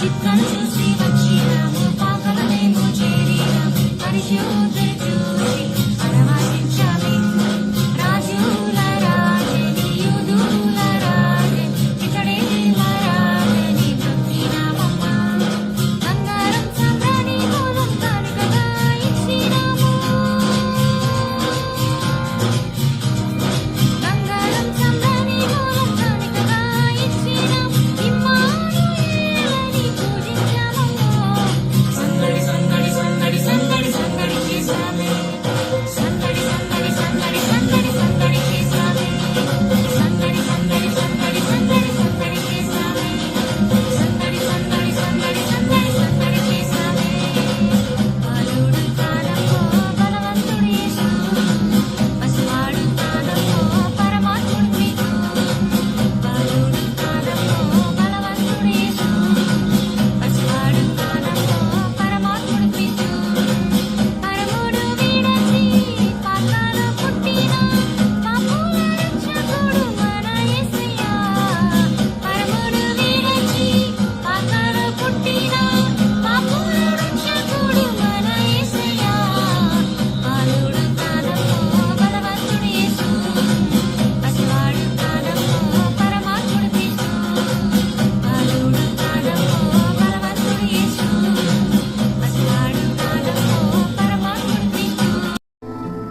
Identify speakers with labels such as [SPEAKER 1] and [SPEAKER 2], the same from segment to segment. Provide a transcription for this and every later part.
[SPEAKER 1] చిక్కను చూసి వచ్చి రాము పాపలనేమో చేరినాము పరిశోధ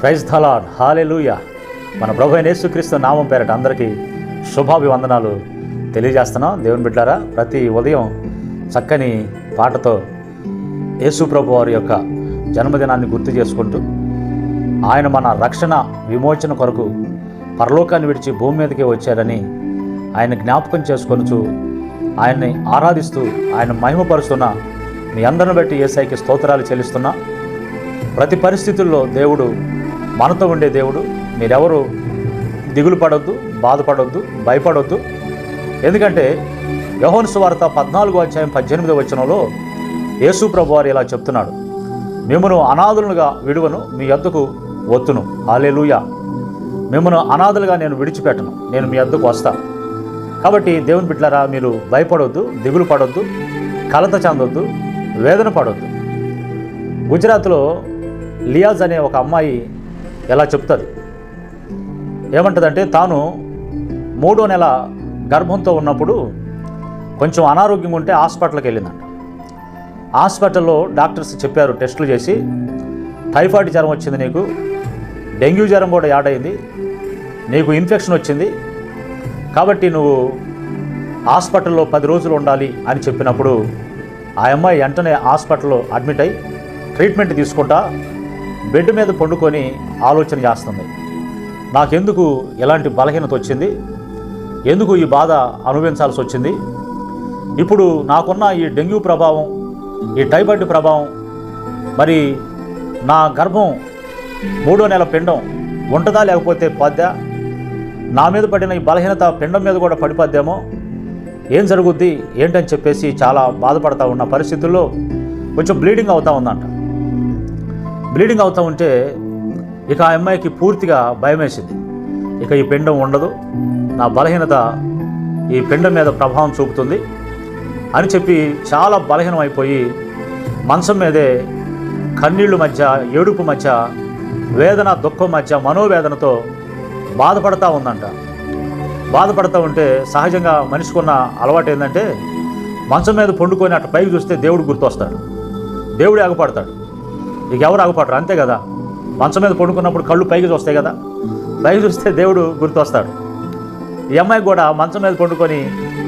[SPEAKER 1] praise థలాడ్ hallelujah. మన ప్రభు యేసుక్రీస్తు నామం పేరట అందరికీ శుభాభివందనాలు తెలియజేస్తున్నాం. దేవుని బిడ్డారా ప్రతి ఉదయం చక్కని పాటతో యేసు ప్రభు వారి యొక్క జన్మదినాన్ని గుర్తు చేసుకుంటూ ఆయన మన రక్షణ విమోచన కొరకు పరలోకాన్ని విడిచి భూమి మీదకి వచ్చారని ఆయన జ్ఞాపకం చేసుకొనుచు ఆయన్ని ఆరాధిస్తూ ఆయన మహిమపరుస్తున్న మీ అందరిని బట్టి ఏసైకి స్తోత్రాలు చెల్లిస్తున్నా. ప్రతి పరిస్థితుల్లో దేవుడు మనతో ఉండే దేవుడు. మీరెవరు దిగులు పడొద్దు బాధపడొద్దు భయపడొద్దు. ఎందుకంటే యోహోను సువార్త పద్నాలుగో అధ్యాయం పద్దెనిమిదో వచనంలో యేసు ప్రభు వారు ఇలా చెప్తున్నాడు. మిమ్మను అనాథులుగా విడువను మీ అద్దకు ఒత్తును హాలేలుయా మిమ్మను అనాథలుగా నేను విడిచిపెట్టను నేను మీ అద్దకు వస్తాను కాబట్టి దేవుని బిడ్డలారా మీరు భయపడొద్దు దిగులు పడొద్దు కలత చెందొద్దు వేదన పడొద్దు. గుజరాత్లో లియాజ్ అనే ఒక అమ్మాయి ఎలా చెప్తుంది? ఏమంటుందంటే తాను మూడో నెల గర్భంతో ఉన్నప్పుడు కొంచెం అనారోగ్యంగా ఉంటే హాస్పిటల్కి వెళ్ళిందంట హాస్పిటల్లో డాక్టర్స్ చెప్పారు టెస్టులు చేసి టైఫాయిడ్ జ్వరం వచ్చింది నీకు డెంగ్యూ జ్వరం కూడా యాడ్ అయింది నీకు ఇన్ఫెక్షన్ వచ్చింది కాబట్టి నువ్వు హాస్పిటల్లో పది రోజులు ఉండాలి అని చెప్పినప్పుడు ఆ అమ్మాయి వెంటనే హాస్పిటల్లో అడ్మిట్ అయి ట్రీట్మెంట్ తీసుకుంటా బెడ్ మీద పండుకొని ఆలోచన చేస్తుంది. నాకెందుకు ఎలాంటి బలహీనత వచ్చింది? ఎందుకు ఈ బాధ అనుభవించాల్సి వచ్చింది? ఇప్పుడు నాకున్న ఈ డెంగ్యూ ప్రభావం ఈ టైఫాయిడ్ ప్రభావం మరి నా గర్భం మూడో నెల పిండం ఉంటుందా లేకపోతే పద్దా నా మీద పడిన ఈ బలహీనత పిండం మీద కూడా పడిపోద్దేమో? ఏం జరుగుద్ది? ఏంటని చెప్పేసి చాలా బాధపడతా ఉన్న పరిస్థితుల్లో కొంచెం బ్లీడింగ్ అవుతా ఉందంట. బ్లీడింగ్ అవుతూ ఉంటే ఇక ఆ అమ్మాయికి పూర్తిగా భయం వేసింది ఇక ఈ పిండం ఉండదు. నా బలహీనత ఈ పిండం మీద ప్రభావం చూపుతుంది అని చెప్పి చాలా బలహీనం అయిపోయి మంచం మీదే కన్నీళ్ళు మధ్య ఏడుపు మధ్య వేదన దుఃఖం మధ్య మనోవేదనతో బాధపడతా ఉందంట. బాధపడతా ఉంటే సహజంగా మనిషికున్న అలవాటు ఏంటంటే మంచం మీద పండుకొని అటు పైకి చూస్తే దేవుడు గుర్తొస్తాడు. దేవుడు ఆగపడతాడు. ఇక ఎవరు ఆగుపడరు అంతే కదా? మంచం మీద పండుకున్నప్పుడు కళ్ళు పైకి చూస్తాయి కదా? పైకి చూస్తే దేవుడు గుర్తొస్తాడు. ఈ అమ్మాయికి కూడా మంచం మీద పండుకొని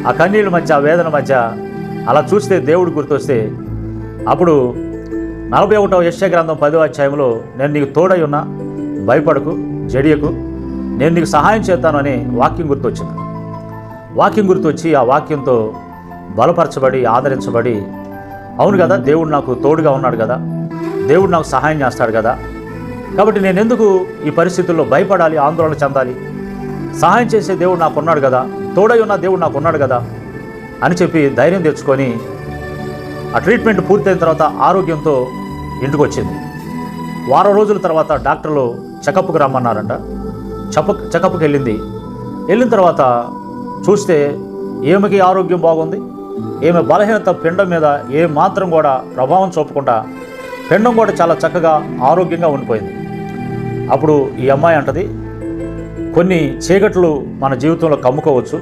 [SPEAKER 1] ఆ కన్నీళ్ళ మధ్య ఆ వేదన మధ్య అలా చూస్తే దేవుడు గుర్తొస్తే అప్పుడు నలభై ఒకటవ యశ్య గ్రంథం పదో అధ్యాయంలో నేను నీకు తోడై ఉన్నా భయపడకు జడియకు నేను నీకు సహాయం చేస్తాను అని వాక్యం గుర్తొచ్చింది. వాక్యం గుర్తొచ్చి ఆ వాక్యంతో బలపరచబడి ఆదరించబడి అవును కదా దేవుడు నాకు తోడుగా ఉన్నాడు కదా? దేవుడు నాకు సహాయం చేస్తాడు కదా. కాబట్టి నేను ఎందుకు ఈ పరిస్థితుల్లో భయపడాలి ఆందోళన చెందాలి? సహాయం చేసే దేవుడు నాకు ఉన్నాడు కదా తోడై ఉన్న దేవుడు నాకు ఉన్నాడు కదా అని చెప్పి ధైర్యం తెచ్చుకొని ఆ ట్రీట్మెంట్ పూర్తయిన తర్వాత ఆరోగ్యంతో ఇంటికి వచ్చింది వారం రోజుల తర్వాత డాక్టర్లు చెకప్కి రమ్మన్నారంట. చెప చెకప్కి వెళ్ళింది. వెళ్ళిన తర్వాత చూస్తే ఏమికి ఆరోగ్యం బాగుంది? ఈమె బలహీనత పిండం మీద ఏ మాత్రం కూడా ప్రభావం చూపకుండా పెండం కూడా చాలా చక్కగా ఆరోగ్యంగా ఉండిపోయింది. అప్పుడు ఈ అమ్మాయి అంటది కొన్ని చీకట్లు మన జీవితంలో కమ్ముకోవచ్చు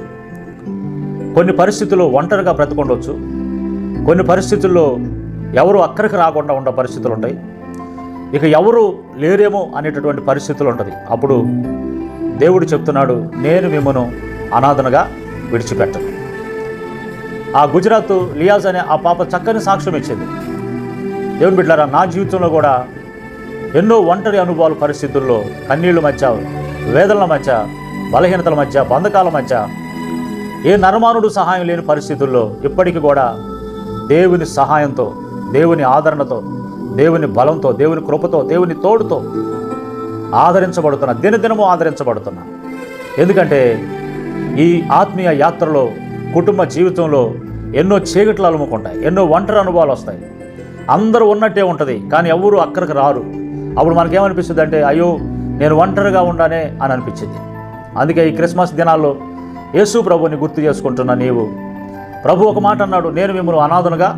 [SPEAKER 1] కొన్ని పరిస్థితుల్లో ఒంటరిగా బ్రతకొండవచ్చు కొన్ని పరిస్థితుల్లో ఎవరు అక్కడికి రాకుండా ఉండే పరిస్థితులు ఉంటాయి ఇక ఎవరు లేరేమో అనేటటువంటి పరిస్థితులు ఉంటుంది అప్పుడు దేవుడు చెప్తున్నాడు నేను మిమ్మను అనాథనగా విడిచిపెట్టను. ఆ గుజరాత్ లియాజ్ అనే ఆ పాప చక్కని సాక్ష్యం ఇచ్చింది. దేవుని బిడ్డారా నా జీవితంలో కూడా ఎన్నో ఒంటరి అనుభవాల పరిస్థితుల్లో కన్నీళ్ళ మధ్య వేదనల మధ్య బలహీనతల మధ్య బంధకాల మధ్య ఏ నరమానుడు సహాయం లేని పరిస్థితుల్లో ఇప్పటికీ కూడా దేవుని సహాయంతో దేవుని ఆదరణతో దేవుని బలంతో దేవుని కృపతో దేవుని తోడుతో ఆదరించబడుతున్నా దినదినము ఆదరించబడుతున్నా. ఎందుకంటే ఈ ఆత్మీయ యాత్రలో కుటుంబ జీవితంలో ఎన్నో చీకట్లు అలుముకుంటాయి ఎన్నో ఒంటరి అనుభవాలు వస్తాయి. అందరూ ఉన్నట్టే ఉంటుంది కానీ ఎవరు అక్కడికి రారు. అప్పుడు మనకేమనిపిస్తుంది అంటే అయ్యో నేను ఒంటరిగా ఉండానే అని అనిపించింది. అందుకే ఈ క్రిస్మస్ దినాల్లో యేసు ప్రభుని గుర్తు చేసుకుంటున్న నీవు. ప్రభు ఒక మాట అన్నాడు నేను మిమ్మల్ని అనాథనుగా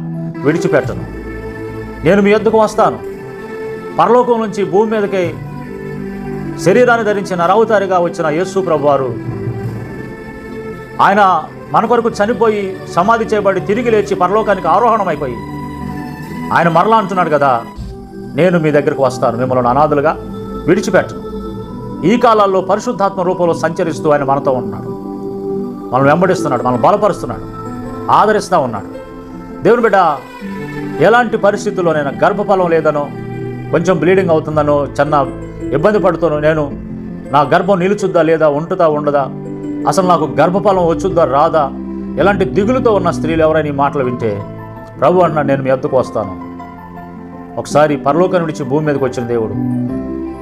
[SPEAKER 1] విడిచిపెట్టను. నేను మీ యొద్దకు వస్తాను. పరలోకం నుంచి భూమి మీదకి శరీరాన్ని ధరించి నరవతారిగా వచ్చిన యేసు ప్రభు వారు ఆయన మన కొరకు చనిపోయి సమాధి చేయబడి తిరిగి లేచి పరలోకానికి ఆరోహణమైపోయి ఆయన మరలా అంటున్నాడు కదా నేను మీ దగ్గరకు వస్తాను మిమ్మల్ని అనాథులుగా విడిచిపెట్టను. ఈ కాలాల్లో పరిశుద్ధాత్మ రూపంలో సంచరిస్తూ ఆయన మనతో ఉన్నాడు. మనం వెంబడిస్తున్నాడు మనం బలపరుస్తున్నాడు ఆదరిస్తూ ఉన్నాడు. దేవుని బిడ్డ ఎలాంటి పరిస్థితుల్లోనైనా గర్భఫలం లేదనో కొంచెం బ్లీడింగ్ అవుతుందనో చిన్న ఇబ్బంది పడుతానో నేను నా గర్భం నిలుచుద్దా లేదా ఉంటుందా ఉండదా అసలు నాకు గర్భఫలం వచ్చుద్దా రాదా ఎలాంటి దిగులుతో ఉన్న స్త్రీలు ఎవరైనా ఈ మాటలు వింటే ప్రభు అన్న నేను మీ అద్దకు వస్తాను. ఒకసారి పరలోకం నుంచి భూమి మీదకి వచ్చిన దేవుడు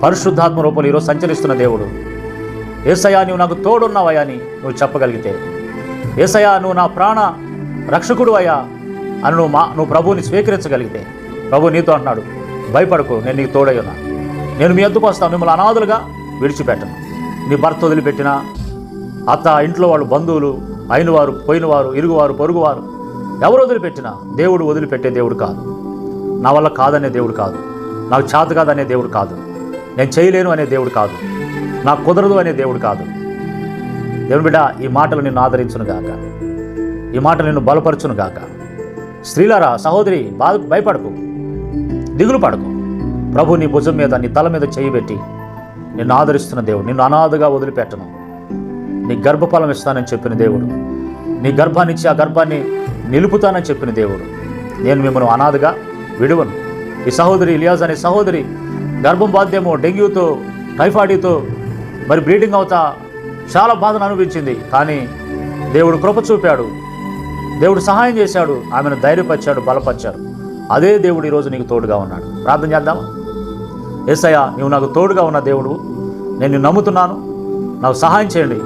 [SPEAKER 1] పరిశుద్ధాత్మ రూపంలో ఈరోజు సంచరిస్తున్న దేవుడు ఏసయా నువ్వు నాకు తోడున్నావయ్యా అని నువ్వు చెప్పగలిగితే ఏసయా నువ్వు నా ప్రాణ రక్షకుడు అయ్యా అని నువ్వు మా నువ్వు ప్రభువుని స్వీకరించగలిగితే ప్రభు నీతో అంటున్నాడు భయపడకు నేను నీకు తోడయ్యున్నా. నేను మీ ఎద్దుకు వస్తాను మిమ్మల్ని అనాథులుగా విడిచిపెట్టను. నీ భర్త వదిలిపెట్టిన అత్త ఇంట్లో వాళ్ళు బంధువులు అయినవారు పోయినవారు ఇరుగువారు పొరుగువారు ఎవరు వదిలిపెట్టినా దేవుడు వదిలిపెట్టే దేవుడు కాదు. నా వల్ల కాదనే దేవుడు కాదు. నాకు చేత కాదనే దేవుడు కాదు. నేను చేయలేను అనే దేవుడు కాదు. నాకు కుదరదు అనే దేవుడు కాదు. దేవుని బిడ్డ ఈ మాటలు నిన్ను ఆదరించును గాక. ఈ మాటలు నిన్ను బలపరచును గాక. స్త్రీలారా సహోదరి బాధ భయపడకు. దిగులు పడకు. ప్రభు నీ భుజం మీద నీ తల మీద చేయి పెట్టి నిన్ను ఆదరిస్తున్న దేవుడు నిన్ను అనాథగా వదిలిపెట్టను. నీ గర్భఫలం ఇస్తానని చెప్పిన దేవుడు నీ గర్భాన్ని ఇచ్చి ఆ గర్భాన్ని నిలుపుతానని చెప్పిన దేవుడు. నేను మిమ్మల్ని అనాథగా విడువను. ఈ సహోదరి ఇలియాజ్ అనే సహోదరి గర్భం బాధ్యమో డెంగ్యూతో టైఫాయిడ్తో మరి బ్లీడింగ్ అవుతా చాలా బాధను అనుభవించింది. కానీ దేవుడు కృప చూపాడు. దేవుడు సహాయం చేశాడు. ఆమెను ధైర్యపరిచాడు బలపరిచాడు. అదే దేవుడు ఈరోజు నీకు తోడుగా ఉన్నాడు. ప్రార్థన చేద్దామా? ఏసయ్య నువ్వు నాకు తోడుగా ఉన్న దేవుడు. నేను నమ్ముతున్నాను. నాకు సహాయం చేయండి.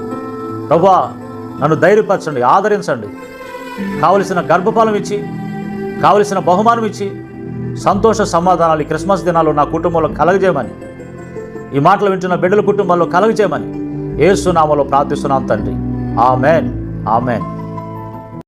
[SPEAKER 1] ప్రభా నన్ను ధైర్యపరచండి ఆదరించండి. కావలసిన గర్భఫలం ఇచ్చి కావలసిన బహుమానం ఇచ్చి సంతోష సమాధానాలు ఈ క్రిస్మస్ దినాలు నా కుటుంబంలో కలగజేయమని ఈ మాటలు వింటున్న బిడ్డల కుటుంబంలో కలగజేయమని ఏసునామలో ప్రార్థిస్తున్నాం తండ్రి. ఆమెన్. ఆమెన్.